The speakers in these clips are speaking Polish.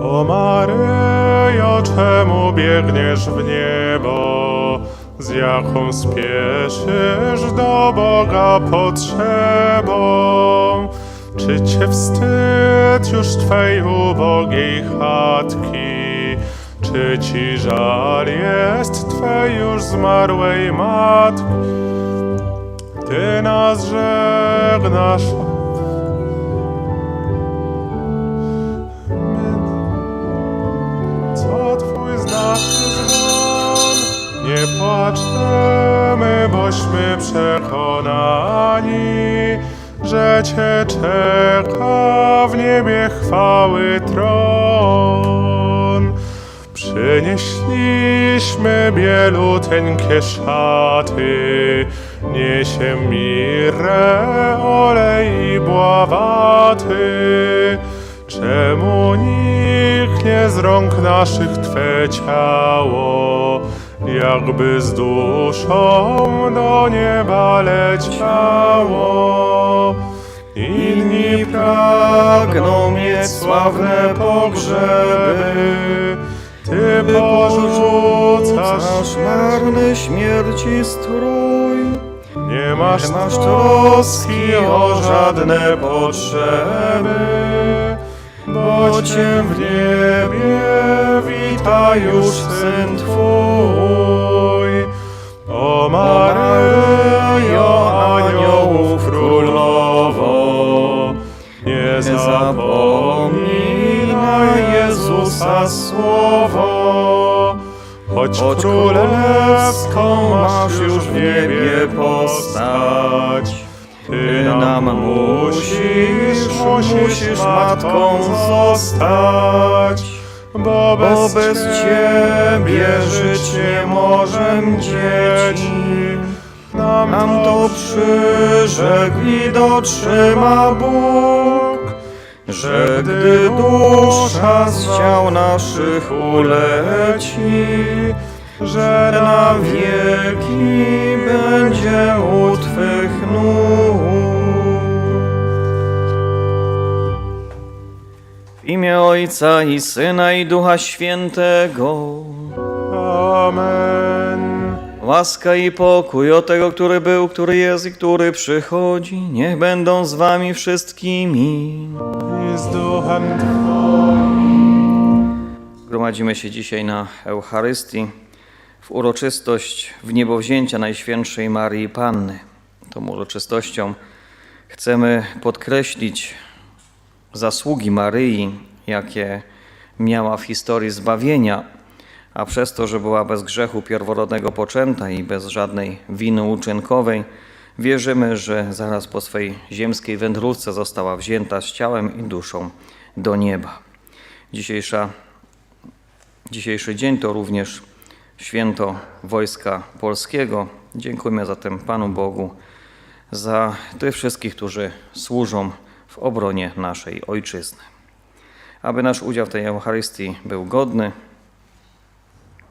O Maryjo, czemu biegniesz w niebo? Z jaką spieszysz do Boga potrzebą? Czy cię wstyd już twej ubogiej chatki? Czy ci żal jest twej już zmarłej matki? Ty nas żegnasz, Nie płaczemy, bośmy przekonani, że Cię czeka w niebie chwały tron. Przynieśliśmy bieluteńkie szaty, niesie mirę, olej i bławaty. Czemu nikt nie z rąk naszych Twe ciało, jakby z duszą do nieba leciało? Inni pragną mieć sławne pogrzeby, Ty porzucasz marny śmierci strój. nie masz, Nie masz troski o żadne potrzeby, bo Cię w niebie wita już Syn Twój. O Maryjo, aniołów królowo, nie zapomnij na Jezusa słowo. Choć królewską masz już w niebie postać, Ty nam musisz, musisz matką zostać, bo bez, bez Ciebie żyć nie możem dzieci. Nam, Nam to przyrzekł i dotrzyma Bóg, że gdy dusza z ciał naszych uleci, że na wieki będzie u Twych nóg. Imię Ojca i Syna i Ducha Świętego. Amen. Łaska i pokój od tego, który był, który jest i który przychodzi, niech będą z wami wszystkimi. I z duchem Twoim. Gromadzimy się dzisiaj na Eucharystii w uroczystość wniebowzięcia Najświętszej Marii Panny. Tą uroczystością chcemy podkreślić zasługi Maryi, jakie miała w historii zbawienia, a przez to, że była bez grzechu pierworodnego poczęta i bez żadnej winy uczynkowej, wierzymy, że zaraz po swej ziemskiej wędrówce została wzięta z ciałem i duszą do nieba. Dzisiejsza Dzisiejszy dzień to również święto Wojska Polskiego. Dziękujemy zatem Panu Bogu za tych wszystkich, którzy służą w obronie naszej Ojczyzny. Aby nasz udział w tej Eucharystii był godny,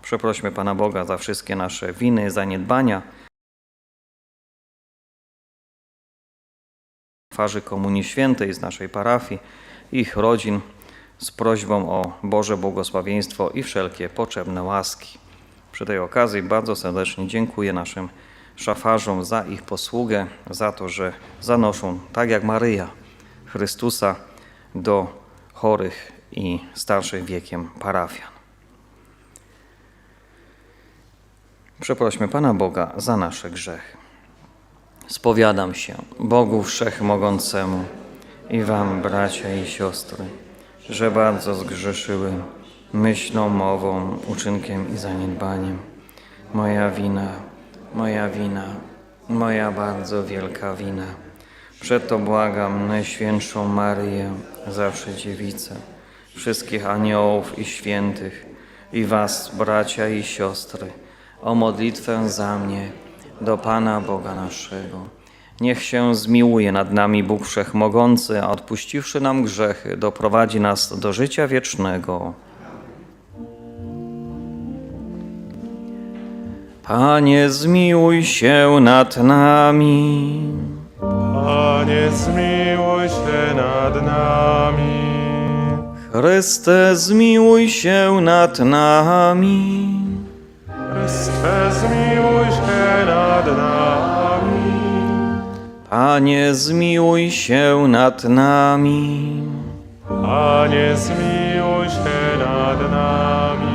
przeprośmy Pana Boga za wszystkie nasze winy, zaniedbania. Twarzy Komunii Świętej z naszej parafii, ich rodzin, z prośbą o Boże błogosławieństwo i wszelkie potrzebne łaski. Przy tej okazji bardzo serdecznie dziękuję naszym szafarzom za ich posługę, za to, że zanoszą, tak jak Maryja, Chrystusa do chorych i starszych wiekiem parafian. Przeprośmy Pana Boga za nasze grzechy. Spowiadam się Bogu Wszechmogącemu i Wam, bracia i siostry, że bardzo zgrzeszyłem myślą, mową, uczynkiem i zaniedbaniem. Moja wina, moja wina, moja bardzo wielka wina. Przeto błagam Najświętszą Maryję, zawsze dziewicę, wszystkich aniołów i świętych i was, bracia i siostry, o modlitwę za mnie do Pana Boga naszego. Niech się zmiłuje nad nami Bóg Wszechmogący, a odpuściwszy nam grzechy, doprowadzi nas do życia wiecznego. Panie, zmiłuj się nad nami. Panie, zmiłuj się nad nami. Chryste, zmiłuj się nad nami. Chryste, zmiłuj się nad nami. Panie, zmiłuj się nad nami. Panie, zmiłuj się nad nami.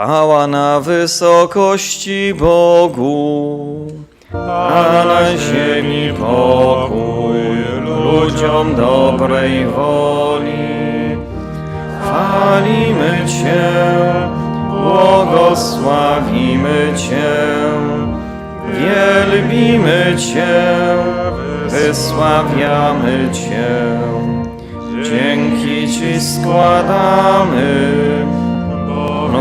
Chwała na wysokości Bogu, a na ziemi pokój ludziom dobrej woli. Chwalimy Cię, błogosławimy Cię, wielbimy Cię, wysławiamy Cię. Dzięki Ci składamy,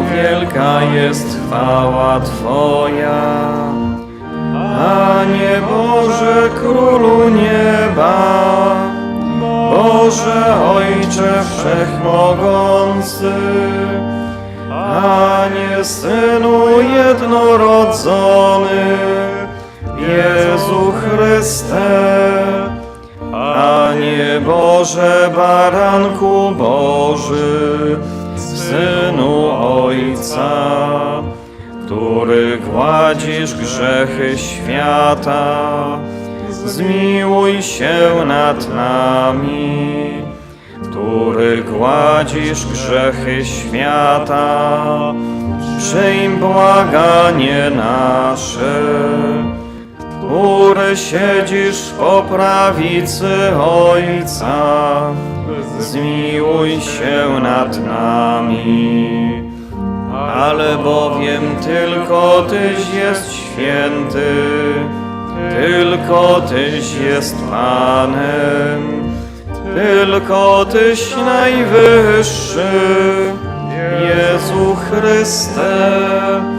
wielka jest chwała Twoja. Panie Boże, Królu nieba, Boże Ojcze Wszechmogący, Panie Synu jednorodzony, Jezu Chryste, Panie Boże, Baranku Boży, Synu Ojca, który gładzisz grzechy świata, zmiłuj się nad nami, który gładzisz grzechy świata, przyjm błaganie nasze, który siedzisz po prawicy Ojca, zmiłuj się nad nami. Ale bowiem tylko Tyś jest święty, tylko Tyś jest Panem, tylko Tyś najwyższy, Jezu Chryste.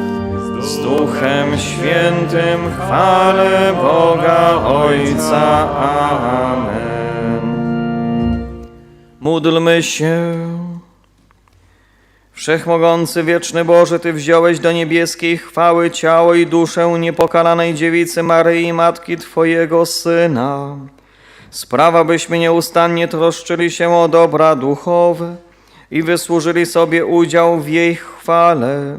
Z Duchem Świętym chwalę Boga Ojca. Amen. Módlmy się. Wszechmogący, wieczny Boże, Ty wziąłeś do niebieskiej chwały ciało i duszę niepokalanej dziewicy Maryi, Matki Twojego Syna. Sprawa, byśmy nieustannie troszczyli się o dobra duchowe i wysłużyli sobie udział w jej chwale.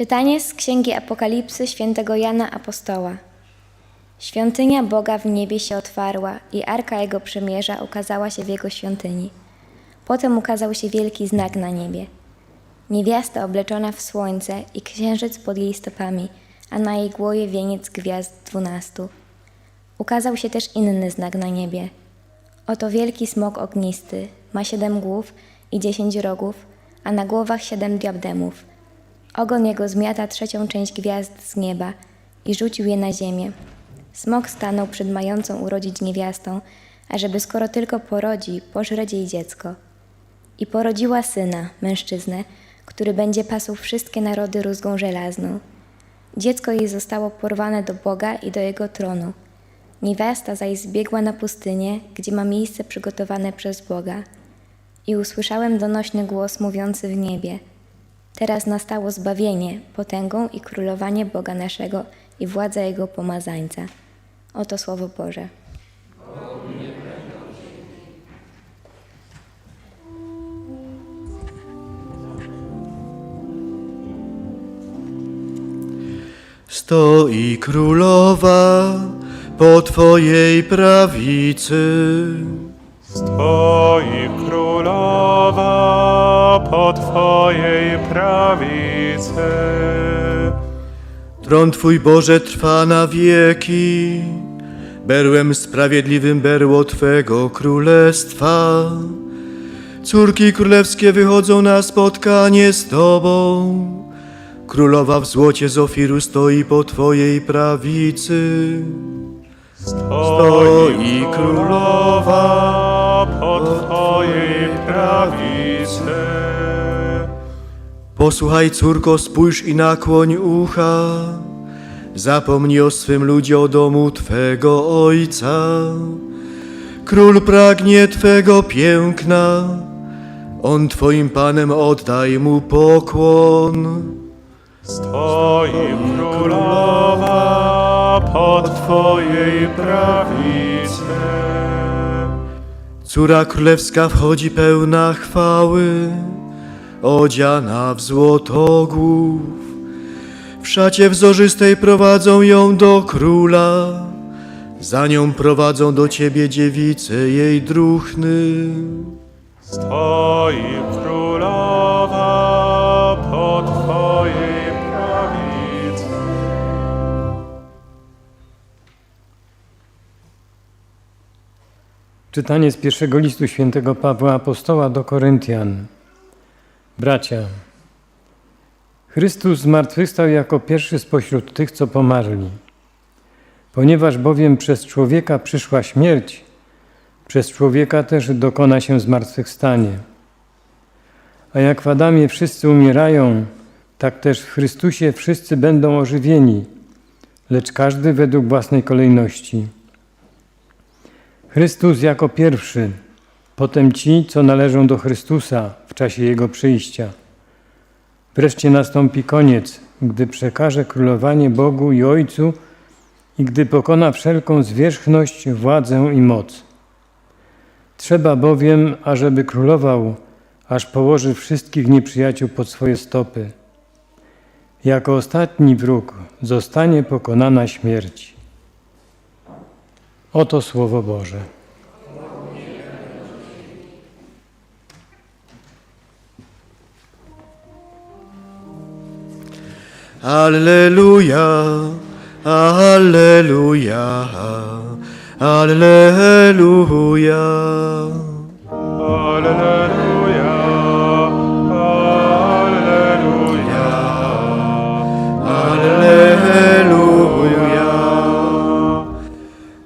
Czytanie z Księgi Apokalipsy świętego Jana Apostoła. Świątynia Boga w niebie się otwarła i Arka Jego Przymierza ukazała się w Jego świątyni. Potem ukazał się wielki znak na niebie. Niewiasta obleczona w słońce i księżyc pod jej stopami, a na jej głowie wieniec gwiazd dwunastu. Ukazał się też inny znak na niebie. Oto wielki smok ognisty, ma siedem głów i dziesięć rogów, a na głowach siedem diademów. Ogon jego zmiata trzecią część gwiazd z nieba i rzucił je na ziemię. Smok stanął przed mającą urodzić niewiastą, ażeby skoro tylko porodzi, pożreć jej dziecko. I porodziła syna, mężczyznę, który będzie pasł wszystkie narody rózgą żelazną. Dziecko jej zostało porwane do Boga i do jego tronu. Niewiasta zaś zbiegła na pustynię, gdzie ma miejsce przygotowane przez Boga. I usłyszałem donośny głos mówiący w niebie – Teraz nastało zbawienie, potęgą i królowanie Boga naszego i władza Jego pomazańca. Oto Słowo Boże. Stoi królowa po Twojej prawicy. Stoi królowa po Twojej prawicy. Tron Twój Boże trwa na wieki. Berłem sprawiedliwym berło Twego królestwa. Córki królewskie wychodzą na spotkanie z Tobą. Królowa w złocie z ofiru stoi po Twojej prawicy. Stoi królowa prawicy. Posłuchaj, córko, spójrz i nakłoń ucha. Zapomnij o swym ludzie, o domu Twego Ojca. Król pragnie Twego piękna, On Twoim Panem oddaj Mu pokłon. Stoi królowa pod Twojej prawicy. Córa królewska wchodzi pełna chwały, odziana w złotogłów. W szacie wzorzystej prowadzą ją do króla, za nią prowadzą do ciebie dziewice jej druchny. Stoi królowa pod Twojej prawicy. Czytanie z pierwszego listu świętego Pawła Apostoła do Koryntian. Bracia, Chrystus zmartwychwstał jako pierwszy spośród tych, co pomarli. Ponieważ bowiem przez człowieka przyszła śmierć, przez człowieka też dokona się zmartwychwstanie. A jak w Adamie wszyscy umierają, tak też w Chrystusie wszyscy będą ożywieni, lecz każdy według własnej kolejności. Chrystus jako pierwszy, potem ci, co należą do Chrystusa w czasie Jego przyjścia. Wreszcie nastąpi koniec, gdy przekaże królowanie Bogu i Ojcu i gdy pokona wszelką zwierzchność, władzę i moc. Trzeba bowiem, ażeby królował, aż położy wszystkich nieprzyjaciół pod swoje stopy. Jako ostatni wróg zostanie pokonana śmierć. Oto Słowo Boże. Alleluja, Alleluja, Alleluja. Alleluja, Alleluja, Alleluja.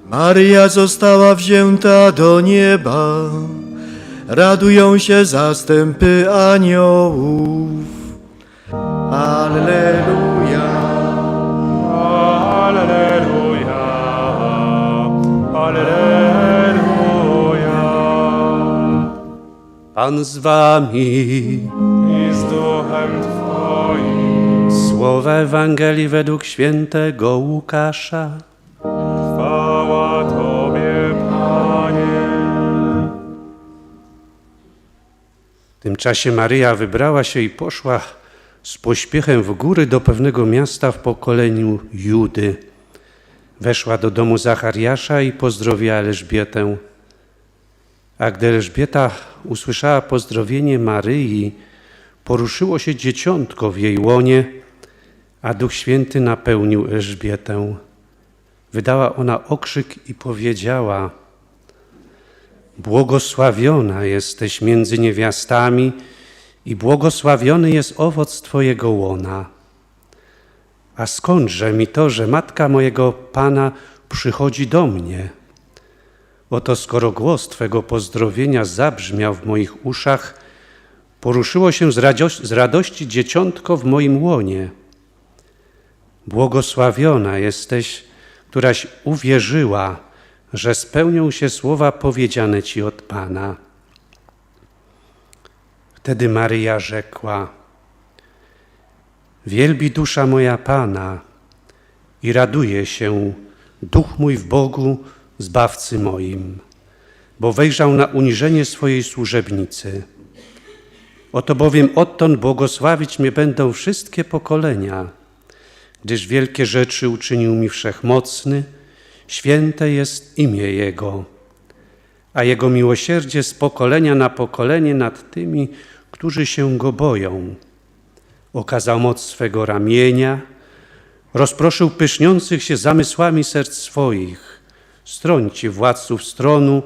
Maria została wzięta do nieba, radują się zastępy aniołów. Pan z wami. I z duchem Twoim Słowa Ewangelii według świętego Łukasza. chwała Tobie, Panie. W tym czasie Maryja wybrała się i poszła z pośpiechem w góry do pewnego miasta w pokoleniu Judy. Weszła do domu Zachariasza i pozdrowiła Elżbietę. A gdy Elżbieta usłyszała pozdrowienie Maryi, poruszyło się dzieciątko w jej łonie, a Duch Święty napełnił Elżbietę. Wydała ona okrzyk i powiedziała: Błogosławiona jesteś między niewiastami i błogosławiony jest owoc Twojego łona. A skądże mi to, że matka mojego Pana przychodzi do mnie? Oto skoro głos Twego pozdrowienia zabrzmiał w moich uszach, poruszyło się z, radości, z radości dzieciątko w moim łonie. Błogosławiona jesteś, któraś uwierzyła, że spełnią się słowa powiedziane Ci od Pana. Wtedy Maryja rzekła: Wielbi dusza moja Pana i raduje się duch mój w Bogu, zbawcy moim, bo wejrzał na uniżenie swojej służebnicy. Oto bowiem odtąd błogosławić mnie będą wszystkie pokolenia, gdyż wielkie rzeczy uczynił mi wszechmocny, święte jest imię Jego, a Jego miłosierdzie z pokolenia na pokolenie nad tymi, którzy się Go boją. Okazał moc swego ramienia, rozproszył pyszniących się zamysłami serc swoich, strąci władców stronu,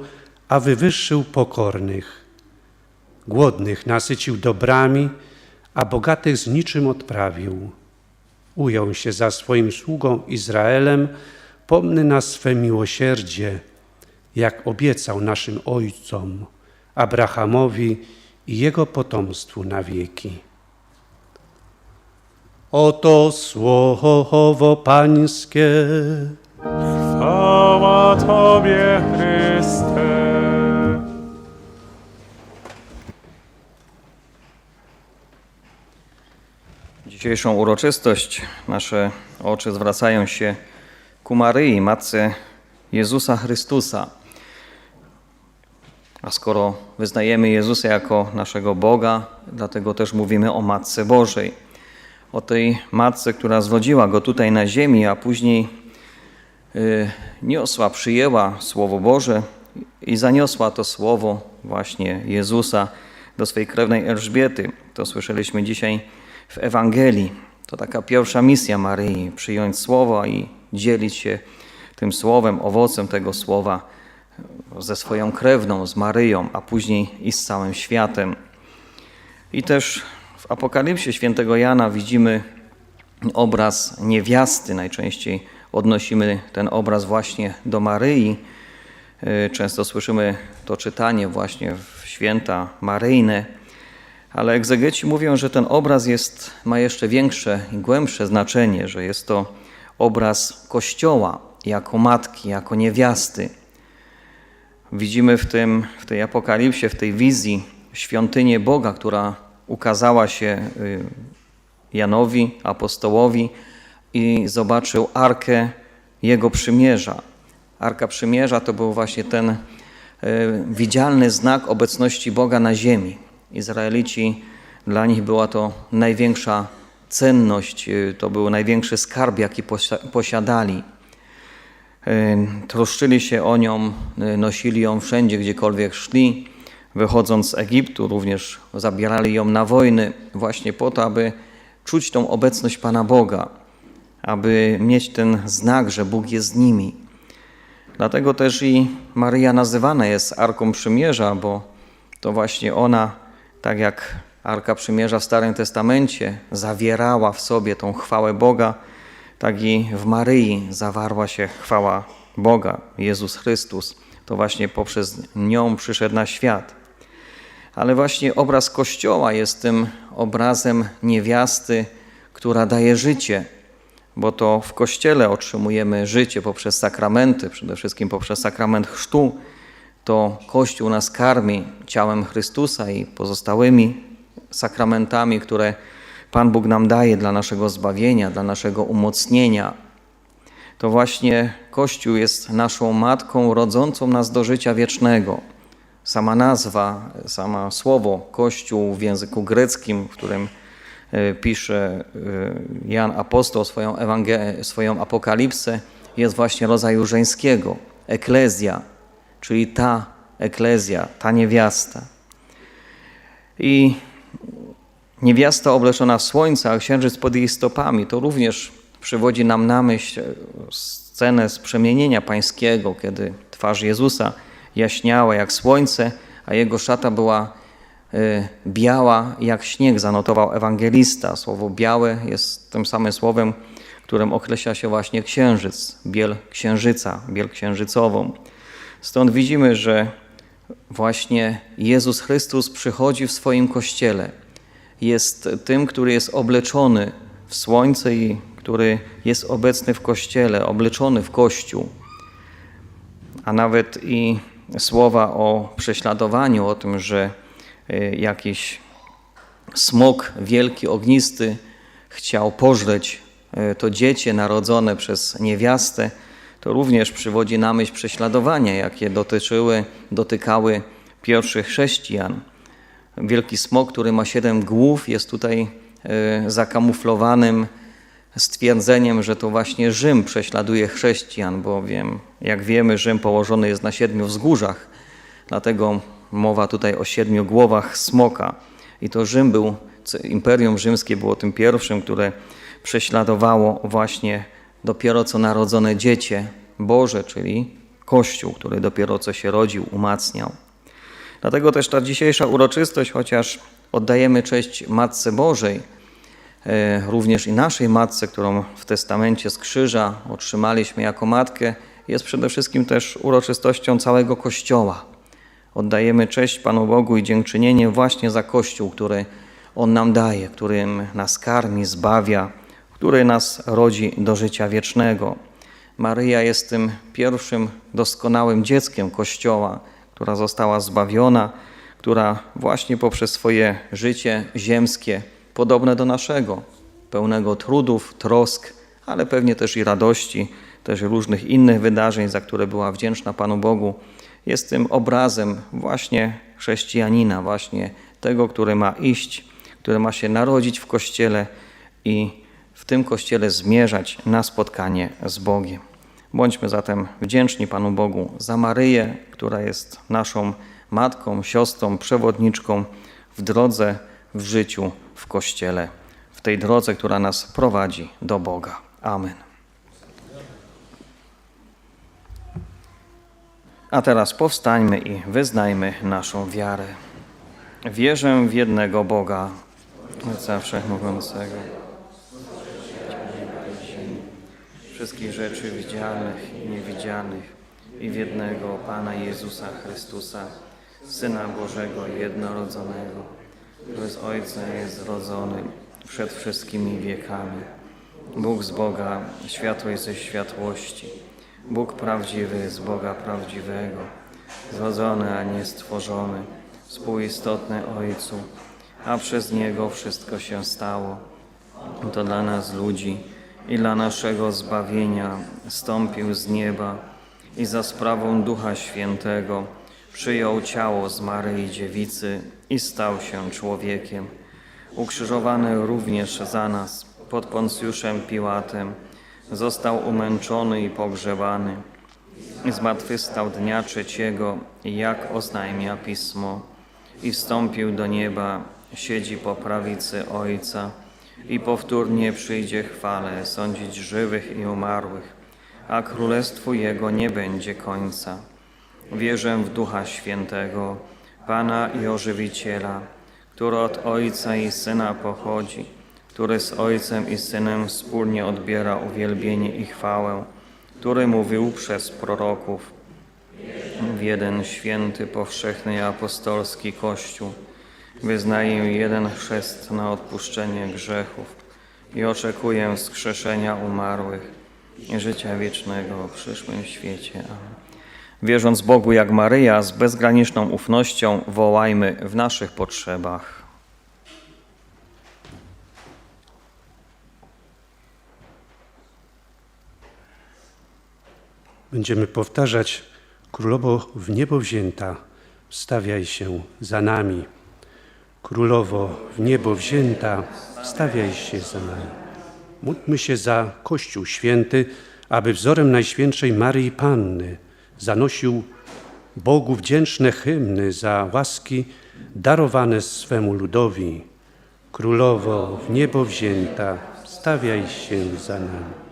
a wywyższył pokornych. Głodnych nasycił dobrami, a bogatych z niczym odprawił. Ujął się za swoim sługą Izraelem, pomny na swe miłosierdzie, jak obiecał naszym ojcom, Abrahamowi i jego potomstwu na wieki. Oto słowo Pańskie. Chwała Tobie, Chryste. Dzisiejszą uroczystość nasze oczy zwracają się ku Maryi, Matce Jezusa Chrystusa. A skoro wyznajemy Jezusa jako naszego Boga, dlatego też mówimy o Matce Bożej. O tej Matce, która zrodziła Go tutaj na ziemi, a później niosła, przyjęła Słowo Boże i zaniosła to Słowo właśnie Jezusa do swej krewnej Elżbiety. To słyszeliśmy dzisiaj w Ewangelii. To taka pierwsza misja Maryi, przyjąć Słowo i dzielić się tym Słowem, owocem tego Słowa ze swoją krewną, z Maryją, a później i z całym światem. I też w Apokalipsie świętego Jana widzimy obraz niewiasty. Najczęściej odnosimy ten obraz właśnie do Maryi. Y, Często słyszymy to czytanie właśnie w święta maryjne, ale egzegeci mówią, że ten obraz jest, ma jeszcze większe i głębsze znaczenie, że jest to obraz Kościoła jako matki, jako niewiasty. Widzimy w, tym, w tej apokalipsie, w tej wizji świątynię Boga, która ukazała się y, Janowi, apostołowi i zobaczył arkę Jego przymierza. Arka przymierza to był właśnie ten y, widzialny znak obecności Boga na ziemi. Izraelici, dla nich była to największa cenność, y, to był największy skarb, jaki posia- posiadali. Y, Troszczyli się o nią, nosili ją wszędzie, gdziekolwiek szli. Wychodząc z Egiptu, również zabierali ją na wojny, właśnie po to, aby czuć tą obecność Pana Boga, aby mieć ten znak, że Bóg jest z nimi. Dlatego też i Maryja nazywana jest Arką Przymierza, bo to właśnie ona, tak jak Arka Przymierza w Starym Testamencie, zawierała w sobie tą chwałę Boga, tak i w Maryi zawarła się chwała Boga, Jezus Chrystus. To właśnie poprzez nią przyszedł na świat. Ale właśnie obraz Kościoła jest tym obrazem niewiasty, która daje życie, bo to w Kościele otrzymujemy życie poprzez sakramenty, przede wszystkim poprzez sakrament chrztu. To Kościół nas karmi ciałem Chrystusa i pozostałymi sakramentami, które Pan Bóg nam daje dla naszego zbawienia, dla naszego umocnienia. To właśnie Kościół jest naszą matką rodzącą nas do życia wiecznego. Sama nazwa, sama słowo Kościół w języku greckim, w którym pisze e, Jan Apostoł swoją, Ewangel- swoją apokalipsę, jest właśnie rodzaju żeńskiego. Eklezja, czyli ta eklezja, ta niewiasta. I Niewiasta obleczona w a księżyc pod jej stopami, to również przywodzi nam na myśl scenę z przemienienia pańskiego, kiedy twarz Jezusa jaśniała jak słońce, a jego szata była biała jak śnieg, zanotował ewangelista. Słowo białe jest tym samym słowem, którym określa się właśnie księżyc, biel księżyca, biel księżycową. Stąd widzimy, że właśnie Jezus Chrystus przychodzi w swoim kościele jest tym, który jest obleczony w słońce i który jest obecny w kościele, obleczony w kościół. A nawet i słowa o prześladowaniu, o tym, że y, jakiś smok wielki, ognisty chciał pożreć y, to dziecię narodzone przez niewiastę, to również przywodzi na myśl prześladowania, jakie dotyczyły, dotykały pierwszych chrześcijan. Wielki smok, który ma siedem głów, jest tutaj e, zakamuflowanym stwierdzeniem, że to właśnie Rzym prześladuje chrześcijan, bowiem, jak wiemy, Rzym położony jest na siedmiu wzgórzach, dlatego mowa tutaj o siedmiu głowach smoka. I to Rzym był, Imperium Rzymskie było tym pierwszym, które prześladowało właśnie dopiero co narodzone dziecię Boże, czyli Kościół, który dopiero co się rodził, umacniał. Dlatego też ta dzisiejsza uroczystość, chociaż oddajemy cześć Matce Bożej, e, również i naszej Matce, którą w testamencie z krzyża otrzymaliśmy jako Matkę, jest przede wszystkim też uroczystością całego Kościoła. Oddajemy cześć Panu Bogu i dziękczynienie właśnie za Kościół, który On nam daje, którym nas karmi, zbawia, który nas rodzi do życia wiecznego. Maryja jest tym pierwszym doskonałym dzieckiem Kościoła, która została zbawiona, która właśnie poprzez swoje życie ziemskie, podobne do naszego, pełnego trudów, trosk, ale pewnie też i radości, też różnych innych wydarzeń, za które była wdzięczna Panu Bogu, jest tym obrazem właśnie chrześcijanina, właśnie tego, który ma iść, który ma się narodzić w Kościele i w tym Kościele zmierzać na spotkanie z Bogiem. Bądźmy zatem wdzięczni Panu Bogu za Maryję, która jest naszą matką, siostrą, przewodniczką w drodze, w życiu, w Kościele, w tej drodze, która nas prowadzi do Boga. Amen. A teraz powstańmy i wyznajmy naszą wiarę. Wierzę w jednego Boga, Ojca Wszechmogącego, wszystkich rzeczy widzialnych i niewidzialnych i w jednego Pana Jezusa Chrystusa, Syna Bożego jednorodzonego, który z Ojca jest zrodzony przed wszystkimi wiekami. Bóg z Boga, światłość ze światłości, Bóg prawdziwy z Boga prawdziwego, zrodzony, a nie stworzony, współistotny Ojcu, a przez Niego wszystko się stało. To dla nas ludzi i dla naszego zbawienia stąpił z nieba i za sprawą Ducha Świętego przyjął ciało z Maryi Dziewicy i stał się człowiekiem. Ukrzyżowany również za nas pod Poncjuszem Piłatem, został umęczony i pogrzebany. Zmartwychwstał dnia trzeciego, jak oznajmia Pismo, i wstąpił do nieba, siedzi po prawicy Ojca i powtórnie przyjdzie chwale sądzić żywych i umarłych, a królestwu Jego nie będzie końca. Wierzę w Ducha Świętego, Pana i Ożywiciela, który od Ojca i Syna pochodzi, który z Ojcem i Synem wspólnie odbiera uwielbienie i chwałę, który mówił przez proroków w jeden święty, powszechny i apostolski Kościół. Wyznaję jeden chrzest na odpuszczenie grzechów i oczekuję skrzeszenia umarłych i życia wiecznego w przyszłym świecie. Amen. Wierząc Bogu jak Maryja, z bezgraniczną ufnością wołajmy w naszych potrzebach. Będziemy powtarzać: Królowo w niebo wzięta, stawiaj się za nami. Królowo w niebo wzięta, stawiaj się za nami. Módlmy się za Kościół Święty, aby wzorem Najświętszej Maryi Panny zanosił Bogu wdzięczne hymny za łaski darowane swemu ludowi. Królowo w niebo wzięta, stawiaj się za nami.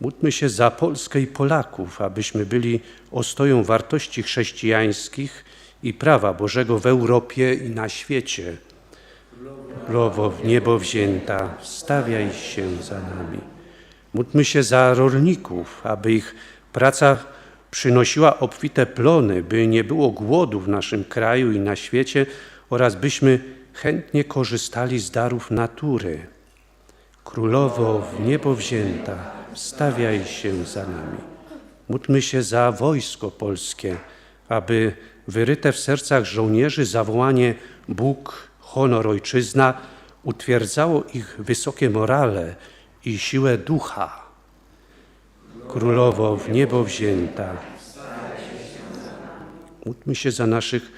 Módlmy się za Polskę i Polaków, abyśmy byli ostoją wartości chrześcijańskich i prawa Bożego w Europie i na świecie. Królowo w niebo wzięta, stawiaj się za nami. Módlmy się za rolników, aby ich praca przynosiła obfite plony, by nie było głodu w naszym kraju i na świecie oraz byśmy chętnie korzystali z darów natury. Królowo w niebo wzięta, stawiaj się za nami. Módlmy się za wojsko polskie, aby wyryte w sercach żołnierzy zawołanie Bóg, honor, ojczyzna utwierdzało ich wysokie morale i siłę ducha. Królowo w niebo wzięta. Módlmy się za naszych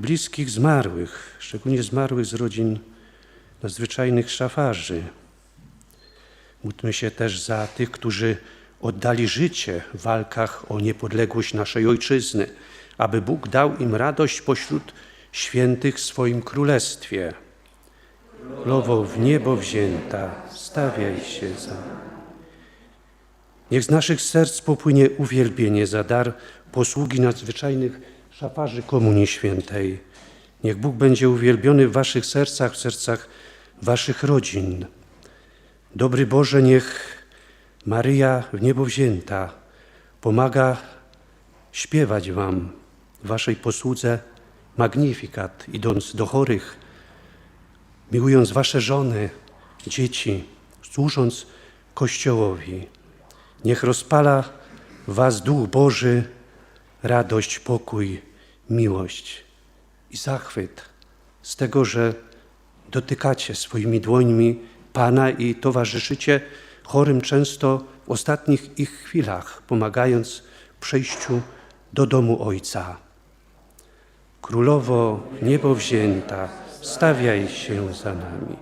bliskich zmarłych, szczególnie zmarłych z rodzin nadzwyczajnych szafarzy. Módlmy się też za tych, którzy oddali życie w walkach o niepodległość naszej ojczyzny, aby Bóg dał im radość pośród świętych w swoim królestwie. Królowo w niebo wzięta, stawiaj się za. Niech z naszych serc popłynie uwielbienie za dar posługi nadzwyczajnych szafarzy Komunii Świętej. Niech Bóg będzie uwielbiony w waszych sercach, w sercach waszych rodzin. Dobry Boże, niech Maryja w niebo wzięta pomaga śpiewać Wam, w waszej posłudze magnifikat, idąc do chorych, miłując wasze żony, dzieci, służąc Kościołowi. Niech rozpala was Duch Boży, radość, pokój, miłość i zachwyt z tego, że dotykacie swoimi dłońmi Pana i towarzyszycie chorym często w ostatnich ich chwilach, pomagając przejściu do domu Ojca. Królowo niebo wzięta, stawiaj się za nami.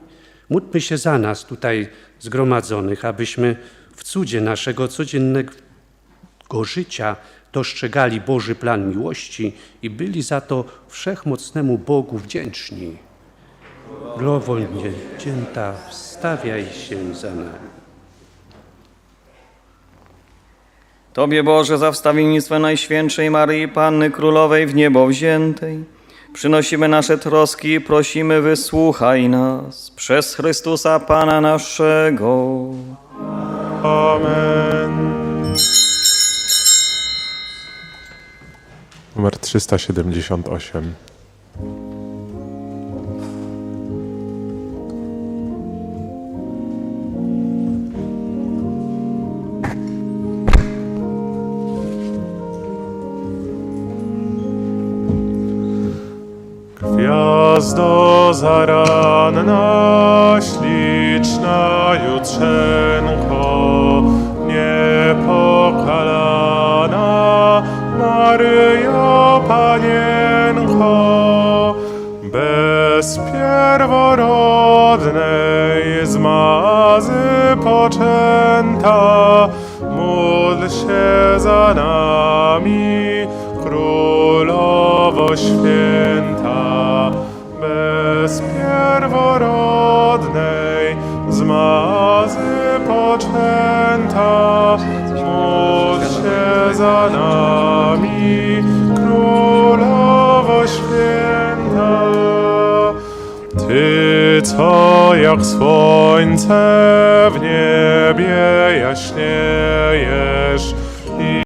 Módlmy się za nas tutaj zgromadzonych, abyśmy w cudzie naszego codziennego życia dostrzegali Boży plan miłości i byli za to wszechmocnemu Bogu wdzięczni. Królowo niebo wzięta, stawiaj się za nami. Tobie, Boże, za wstawiennictwo Najświętszej Maryi Panny Królowej w niebo wziętej, przynosimy nasze troski i prosimy, wysłuchaj nas przez Chrystusa Pana naszego. Amen. Numer 378. Gwiazdo zaranna, śliczna jutrzenko, niepokalana, Maryjo Panienko, bez pierworodnej zmazy poczęta, módl się za nami, Królowo Święta, pierworodnej zmazy poczęta, módl się za nami, Królowo Święta. Ty, co jak słońce w niebie jaśniejesz,